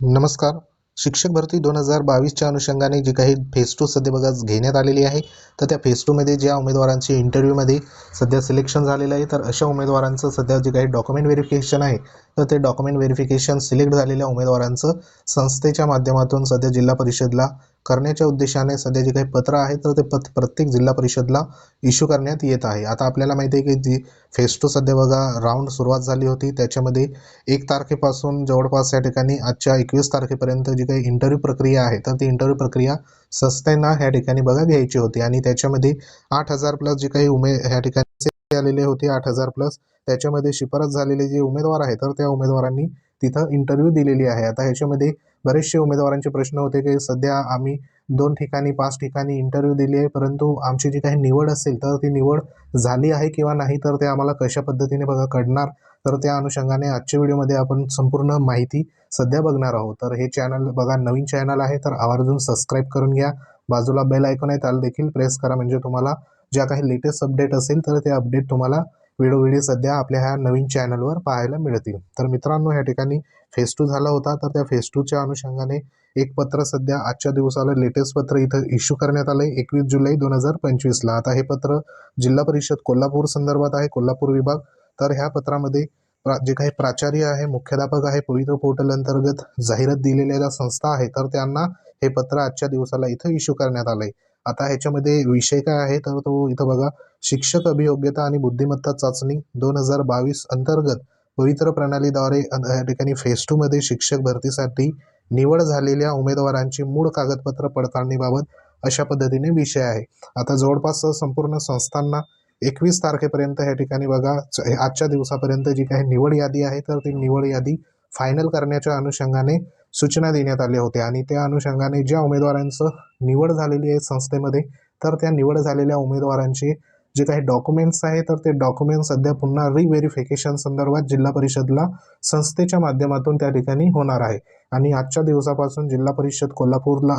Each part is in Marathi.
नमस्कार. शिक्षक भरती दोन हजार बावीसच्या अनुषंगाने जी काही फेज टू सध्या बघा घेण्यात आलेली आहे तर त्या फेज टूमध्ये ज्या उमेदवारांची इंटरव्ह्यूमध्ये सध्या सिलेक्शन झालेलं आहे तर अशा उमेदवारांचं सध्या जे काही डॉक्युमेंट व्हेरिफिकेशन आहे तर ते डॉक्युमेंट व्हेरिफिकेशन सिलेक्ट झालेल्या उमेदवारांचं संस्थेच्या माध्यमातून सध्या जिल्हा परिषदला करण्याच्या उद्देशाने सध्या जे काही पत्र आहे तर ते पत प्रत्येक जिल्हा परिषदला इश्यू करण्यात येत आहे. आता आपल्याला माहिती आहे की जी फेज टू सध्या बघा राऊंड सुरुवात झाली होती त्याच्यामध्ये एक तारखेपासून जवळपास या ठिकाणी आजच्या एकवीस तारखेपर्यंत जी काही इंटरव्ह्यू प्रक्रिया आहे तर ती इंटरव्ह्यू प्रक्रिया संस्थेना ह्या ठिकाणी बघा घ्यायची होती. आणि त्याच्यामध्ये आठ हजार प्लस जे काही उमे ह्या ठिकाणी आलेले होते आठ हजार प्लस त्याच्यामध्ये शिफारस झालेले जे उमेदवार आहे तर त्या उमेदवारांनी तिथं इंटरव्ह्यू दिलेली आहे. आता ह्याच्यामध्ये बरेचसे उमेदवारांचे प्रश्न होते की सध्या आम्ही दोन ठिकाणी पाच ठिकाणी इंटरव्ह्यू दिली आहे. परंतु आमची जी काही निवड असेल तर ती निवड झाली आहे किंवा नाही तर ते आम्हाला कशा पद्धतीने बघा कळणार? तर त्या अनुषंगाने आजच्या व्हिडिओमध्ये आपण संपूर्ण माहिती सध्या बघणार आहोत. तर हे चॅनल बघा नवीन चॅनल आहे तर आवर्जून सबस्क्राईब करून घ्या. बाजूला बेल ऐकून आहे त्याला देखील प्रेस करा. म्हणजे तुम्हाला ज्या काही लेटेस्ट अपडेट असेल तर ते अपडेट तुम्हाला वेळोवेळी सध्या आपल्या ह्या नवीन चॅनलवर पाहायला मिळतील. तर मित्रांनो ह्या ठिकाणी फेस टू झाला होता. तर त्या फेस टूच्या अनुषंगाने एक पत्र सध्या आजच्या दिवसाला लेटेस्ट पत्र इथं इश्यू करण्यात आलं आहे एकवीस जुलै दोन हजार पंचवीसला आता हे पत्र जिल्हा परिषद कोल्हापूर संदर्भात आहे कोल्हापूर विभाग. तर ह्या पत्रामध्ये प्रा जे काही प्राचार्य आहे मुख्याध्यापक आहे पवित्र पोर्टल अंतर्गत जाहिरात दिलेल्या ज्या संस्था आहे तर त्यांना हे पत्र आजच्या दिवसाला इथं इश्यू करण्यात आलं आहे आता ह्याच्यामध्ये विषय काय आहे? तर तो इथं बघा. शिक्षक अभियोग्यता आणि बुद्धिमत्ता चाचणी दोन हजार बावीस अंतर्गत पवित्र प्रणालीद्वारे या ठिकाणी फेज टूमध्ये शिक्षक भरतीसाठी निवड झालेल्या उमेदवारांची मूळ कागदपत्र पडताळणीबाबत अशा पद्धतीने विषय आहे. आता जवळपास संपूर्ण संस्थांना एकवीस तारखेपर्यंत या ठिकाणी बघा च- आजच्या दिवसापर्यंत जी काही निवड यादी आहे तर ती निवड यादी फायनल करण्याच्या अनुषंगाने सूचना देण्यात आल्या होत्या आणि त्या अनुषंगाने ज्या उमेदवारांचं निवड झालेली आहे संस्थेमध्ये तर त्या निवड झालेल्या उमेदवारांचे जे काही डॉक्युमेंट्स आहे तर ते डॉक्युमेंट्स सध्या पुन्हा रिव्हेरिफिकेशन संदर्भात जिल्हा परिषदला संस्थेच्या माध्यमातून त्या ठिकाणी होणार आहे. आणि आजच्या दिवसापासून जिल्हा परिषद कोल्हापूरला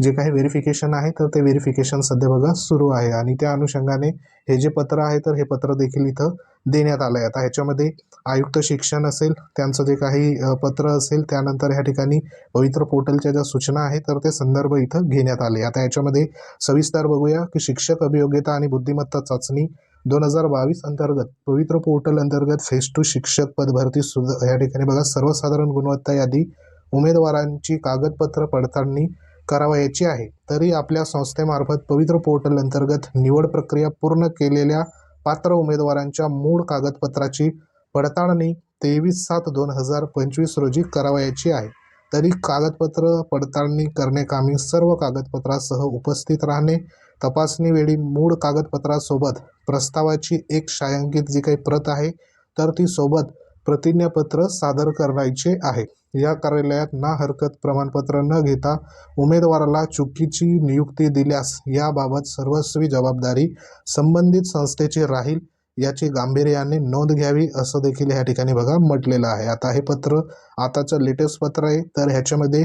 जे काही व्हेरिफिकेशन आहे तर ते व्हेरिफिकेशन सध्या बघा सुरू आहे. आणि त्या अनुषंगाने हे जे पत्र आहे तर हे पत्र देखील इथं देण्यात आलं आहे आता ह्याच्यामध्ये आयुक्त शिक्षण असेल त्यांचं जे काही पत्र असेल त्यानंतर ह्या ठिकाणी पवित्र पोर्टलच्या ज्या सूचना आहेत तर ते संदर्भ इथं घेण्यात आले. आता याच्यामध्ये सविस्तर बघूया की शिक्षक अभियोग्यता आणि बुद्धिमत्ता चाचणी दोन हजार बावीस अंतर्गत पवित्र पोर्टल अंतर्गत फेज टू शिक्षक पद भरती सुद्धा या ठिकाणी बघा सर्वसाधारण गुणवत्ता यादी उमेदवारांची कागदपत्र पडताळणी करावयाची आहे. तरी आपल्या संस्थेमार्फत पवित्र पोर्टल अंतर्गत निवड प्रक्रिया पूर्ण केलेल्या पात्र उमेदवारांच्या मूळ कागदपत्राची पडताळणी तेवीस सात दोन हजार पंचवीस रोजी करावयाची आहे. तरी कागदपत्र पडताळणी करण्याकामी सर्व कागदपत्रासह उपस्थित राहणे तपासणीवेळी मूळ कागदपत्रासोबत प्रस्तावाची एक छायांकित जी काही प्रत आहे तर ती सोबत प्रतिज्ञापत्र सादर करायचे आहे. या कार्यालयात ना हरकत प्रमाणपत्र न घेता उमेदवाराला चुकीची नियुक्ती दिल्यास याबाबत सर्वस्वी जबाबदारी संबंधित संस्थेची राहील. याची गांभीर्याने नोंद घ्यावी असं देखील ह्या ठिकाणी बघा म्हटलेलं आहे. आता हे पत्र आताचं लेटेस्ट पत्र आहे. तर ह्याच्यामध्ये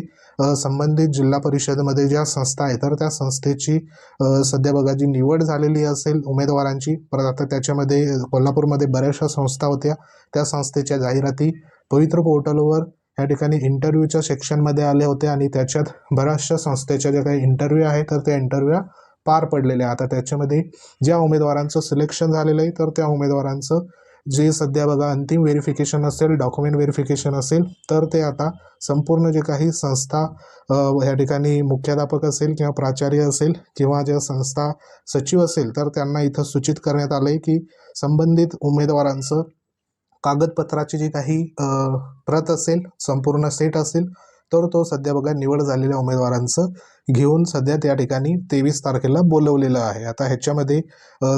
संबंधित जिल्हा परिषदमध्ये ज्या संस्था आहे तर त्या संस्थेची सध्या बघा जी निवड झालेली असेल उमेदवारांची परत आता त्याच्यामध्ये कोल्हापूरमध्ये बऱ्याचशा संस्था होत्या. त्या संस्थेच्या जाहिराती पवित्र पोर्टलवर या ठिकाणी इंटरव्ह्यूच्या सेक्शनमध्ये आले होते आणि त्याच्यात बऱ्याचशा संस्थेच्या ज्या काही इंटरव्ह्यू आहे तर त्या इंटरव्ह्यू पार पडलेले आहे. आता त्याच्यामध्ये ज्या उमेदवारांचं सिलेक्शन झालेलं आहे तर त्या उमेदवारांचं जे सध्या बघा अंतिम व्हेरिफिकेशन असेल डॉक्युमेंट व्हेरिफिकेशन असेल तर ते आता संपूर्ण जे काही संस्था ह्या या ठिकाणी मुख्याध्यापक असेल किंवा प्राचार्य असेल किंवा ज्या संस्था सचिव असेल तर त्यांना इथं सूचित करण्यात आलं आहे की संबंधित उमेदवारांचं कागदपत्राची जी काही प्रत असेल संपूर्ण सेट असेल तर तो सध्या बघा निवड झालेल्या उमेदवारांचं घेऊन सध्या त्या ठिकाणी तेवीस तारखेला बोलवलेलं आहे. आता ह्याच्यामध्ये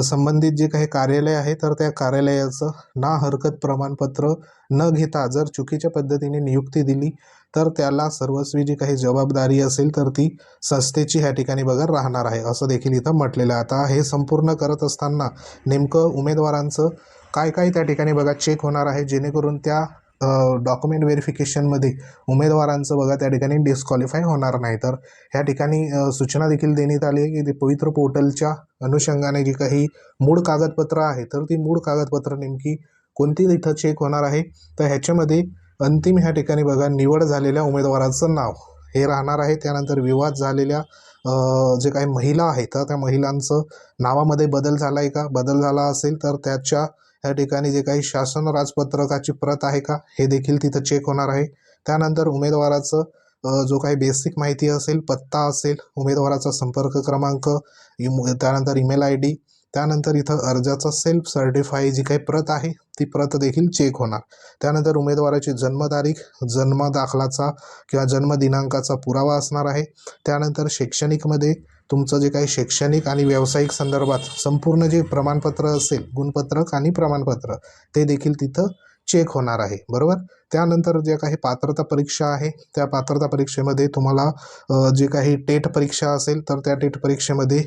संबंधित जे काही कार्यालय आहे तर त्या कार्यालयाचं ना हरकत प्रमाणपत्र न घेता जर चुकीच्या पद्धतीने नियुक्ती दिली तर त्याला सर्वस्वी जी काही जबाबदारी असेल तर ती संस्थेची ह्या ठिकाणी बघा राहणार आहे असं देखील इथं म्हटलेलं आहे. आता हे संपूर्ण करत असताना नेमकं उमेदवारांचं काय काय त्या ठिकाणी बघा चेक होणार आहे जेणेकरून त्या डॉक्युमेंट व्हेरिफिकेशनमध्ये उमेदवारांचं बघा त्या ठिकाणी डिस्क्वालिफाय होणार नाही. तर ह्या ठिकाणी सूचना देखील देण्यात आली आहे की ते पवित्र पोर्टलच्या अनुषंगाने जी काही मूळ कागदपत्रं आहे तर ती मूळ कागदपत्र नेमकी कोणती इथं चेक होणार आहे? तर ह्याच्यामध्ये अंतिम ह्या ठिकाणी बघा निवड झालेल्या उमेदवाराचं नाव हे राहणार आहे. त्यानंतर विवाद झालेल्या जे काही महिला आहेत तर त्या महिलांचं नावामध्ये बदल झाला आहे का? बदल झाला असेल तर त्याच्या या ठिकाणी जे काही शासन राजपत्रकाची प्रत आहे का? हे देखील तिथं चेक होणार आहे. त्यानंतर उमेदवाराचं जो काही बेसिक माहिती असेल पत्ता असेल उमेदवाराचा संपर्क क्रमांक त्यानंतर ईमेल आय डी त्यानंतर इथं अर्जाचा सेल्फ सर्टिफाय जी काही प्रत आहे ती प्रत देखील चेक होणार. त्यानंतर उमेदवाराची जन्मतारीख जन्म दाखलाचा किंवा जन्मदिनांकाचा पुरावा असणार आहे. त्यानंतर शैक्षणिकमध्ये तुमचं जे काही शैक्षणिक आणि व्यावसायिक संदर्भात संपूर्ण जे प्रमाणपत्र असेल गुणपत्रक आणि प्रमाणपत्र ते देखील तिथं चेक होणार आहे बरोबर? त्यानंतर ज्या काही पात्रता परीक्षा आहे त्या पात्रता परीक्षेमध्ये तुम्हाला जी जे काही टेट परीक्षा असेल तर त्या टेट परीक्षेमध्ये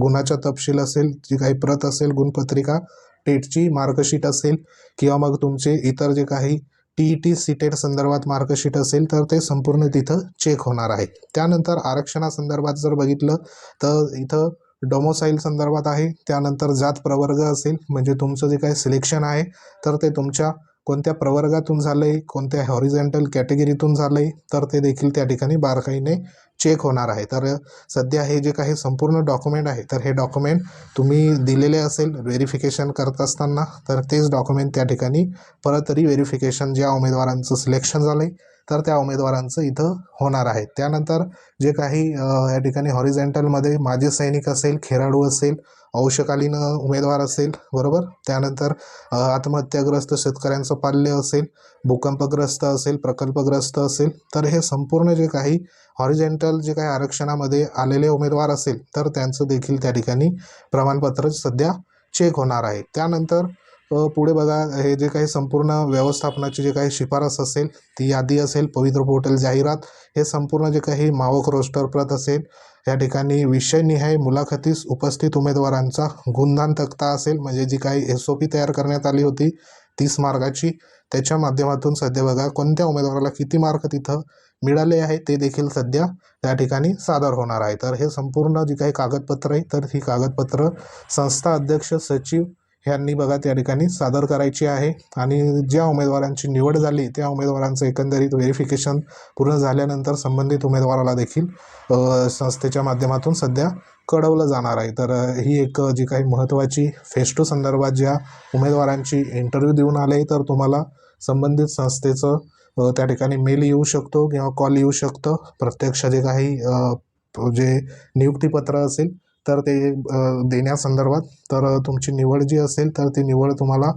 गुणाचा तपशील असेल जी काही प्रत असेल गुणपत्रिका टेटची मार्कशीट असेल किंवा मग तुमचे इतर जे काही T E T C TET संदर्भात मार्कशीट असेल तर ते संपूर्ण तिथं चेक होणार आहे. त्यानंतर आरक्षणासंदर्भात जर बघितलं तर इथं डोमोसाईल संदर्भात आहे त्यानंतर जात प्रवर्ग असेल म्हणजे तुमचं जे काही सिलेक्शन आहे तर ते तुमच्या कोणत्या प्रवर्गातून झालं आहे कोणत्या हॉरिझेंटल कॅटेगरीतून झालं आहे तर ते देखील त्या ठिकाणी बारकाईने चेक होणार आहे. तर सध्या हे जे काही संपूर्ण डॉक्युमेंट आहे तर हे डॉक्युमेंट तुम्ही दिलेले असेल व्हेरिफिकेशन करत असताना तर तेच डॉक्युमेंट त्या ठिकाणी परत तरी व्हेरिफिकेशन ज्या उमेदवारांचं सिलेक्शन झालं आहे तर त्या उमेदवारांचं इथं होणार आहे. त्यानंतर जे काही या ठिकाणी हॉरिझेंटलमध्ये माजी सैनिक असेल खेळाडू असेल अंशकालीन उमेदवार असेल बरोबर? त्यानंतर आत्महत्याग्रस्त शेतकऱ्यांचं पाल्य असेल भूकंपग्रस्त असेल प्रकल्पग्रस्त असेल तर हे संपूर्ण जे काही हॉरिजेंटल जे काही आरक्षणामध्ये आलेले उमेदवार असेल तर त्यांचं देखील त्या ठिकाणी प्रमाणपत्र सध्या चेक होणार आहे. त्यानंतर पुढे बघा हे जे काही संपूर्ण व्यवस्थापनाची जे काही शिफारस असेल ती यादी असेल पवित्र पोर्टल जाहिरात हे संपूर्ण जे काही मावक रोस्टर प्रत असेल या ठिकाणी विषयनिहाय मुलाखतीस उपस्थित उमेदवारांचा गुणदान तक्ता असेल म्हणजे जी काही एस ओ पी तयार करण्यात आली होती तीस मार्गाची त्याच्या माध्यमातून सध्या बघा कोणत्या उमेदवाराला किती मार्क तिथं मिळाले आहे ते देखील सध्या त्या ठिकाणी सादर होणार आहे. तर हे संपूर्ण जी काही कागदपत्र आहे तर ही कागदपत्र संस्था अध्यक्ष सचिव ह्यांनी बघा त्या ठिकाणी सादर करायची आहे. आणि ज्या उमेदवारांची निवड झाली त्या उमेदवारांचं एकंदरीत व्हेरिफिकेशन पूर्ण झाल्यानंतर संबंधित उमेदवाराला देखील संस्थेच्या माध्यमातून सध्या कळवलं जाणार आहे. तर ही एक जी काही महत्त्वाची फेस टू संदर्भात ज्या उमेदवारांची इंटरव्ह्यू देऊन आले तर तुम्हाला संबंधित संस्थेचं त्या ठिकाणी मेल येऊ शकतो किंवा कॉल येऊ शकतं. प्रत्यक्ष जे काही जे नियुक्तीपत्र असेल तर ते देण्यासंदर्भात तर तुमची निवड जी असेल तर ती निवड तुम्हाला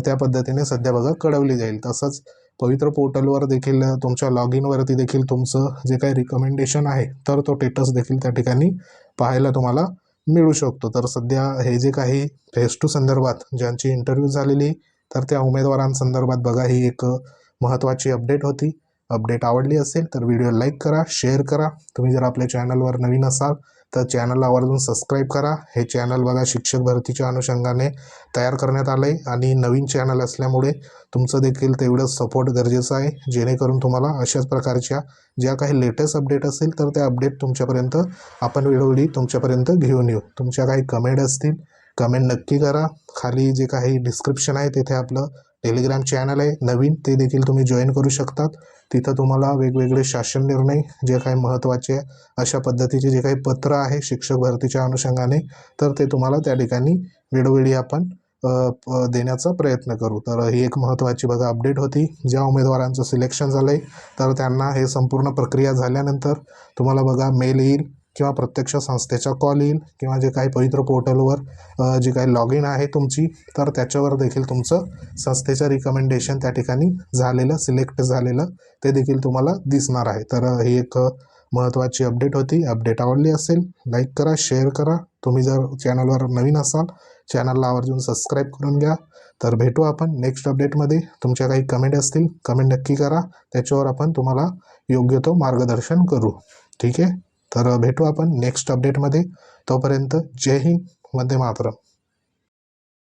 त्या पद्धतीने सध्या बघा कळवली जाईल. तसंच पवित्र पोर्टलवर देखील तुमच्या लॉग इनवरती देखील तुमचं जे काही रिकमेंडेशन आहे तर तो टेटस देखील त्या ठिकाणी पाहायला तुम्हाला मिळू शकतो. तर सध्या हे जे काही फेस टू संदर्भात ज्यांची इंटरव्ह्यू झालेली तर त्या उमेदवारांसंदर्भात बघा ही एक महत्त्वाची अपडेट होती. अपडेट आवडली असेल तर व्हिडिओ लाईक करा शेअर करा. तुम्ही जर आपल्या चॅनलवर नवीन असाल तर चॅनलला आवर्जून सबस्क्राईब करा. हे चॅनल बघा शिक्षक भरतीच्या अनुषंगाने तयार करण्यात आलं आहे आणि नवीन चॅनल असल्यामुळे तुमचं देखील तेवढंच सपोर्ट गरजेचं आहे. जेणेकरून तुम्हाला अशाच प्रकारच्या ज्या काही लेटेस्ट अपडेट असतील तर त्या अपडेट तुमच्यापर्यंत आपण वेळोवेळी तुमच्यापर्यंत घेऊन येऊ. तुमच्या काही कमेंट असतील कमेंट नक्की करा. खाली जे काही डिस्क्रिप्शन आहे तिथे आपलं टेलिग्राम चॅनल आहे. नवीन ते देखील तुम्ही जॉईन करू शकतात. तिथं तुम्हाला वेगवेगळे शासन निर्णय जे काही महत्त्वाचे अशा पद्धतीचे जे काही पत्र आहे शिक्षक भरतीच्या अनुषंगाने तर ते तुम्हाला त्या ठिकाणी वेळोवेळी आपण प- देण्याचा प्रयत्न करू. तर ही एक महत्त्वाची बघा अपडेट होती. ज्या उमेदवारांचं सिलेक्शन झालं आहे तर त्यांना हे संपूर्ण प्रक्रिया झाल्यानंतर तुम्हाला बघा मेल येईल. किंवा प्रत्यक्ष संस्थेचा कॉल येईल किंवा जे काही पवित्र पोर्टलवर जी काही लॉग इन आहे तुमची तर त्याच्यावर देखील तुमचं संस्थेचं रिकमेंडेशन त्या ठिकाणी झालेलं सिलेक्ट झालेलं ते देखील तुम्हाला दिसणार आहे. तर ही एक महत्त्वाची अपडेट होती. अपडेट आवडली असेल लाईक करा शेअर करा. तुम्ही जर चॅनलवर नवीन असाल चॅनलला आवर्जून सबस्क्राईब करून घ्या. तर भेटू आपण नेक्स्ट अपडेटमध्ये तुमच्या काही कमेंट असतील कमेंट नक्की करा. त्याच्यावर आपण तुम्हाला योग्य तो मार्गदर्शन करू. ठीक आहे? तर भेटू आपण नेक्स्ट अपडेटमध्ये तोपर्यंत जय हिंद वंदे मातरम.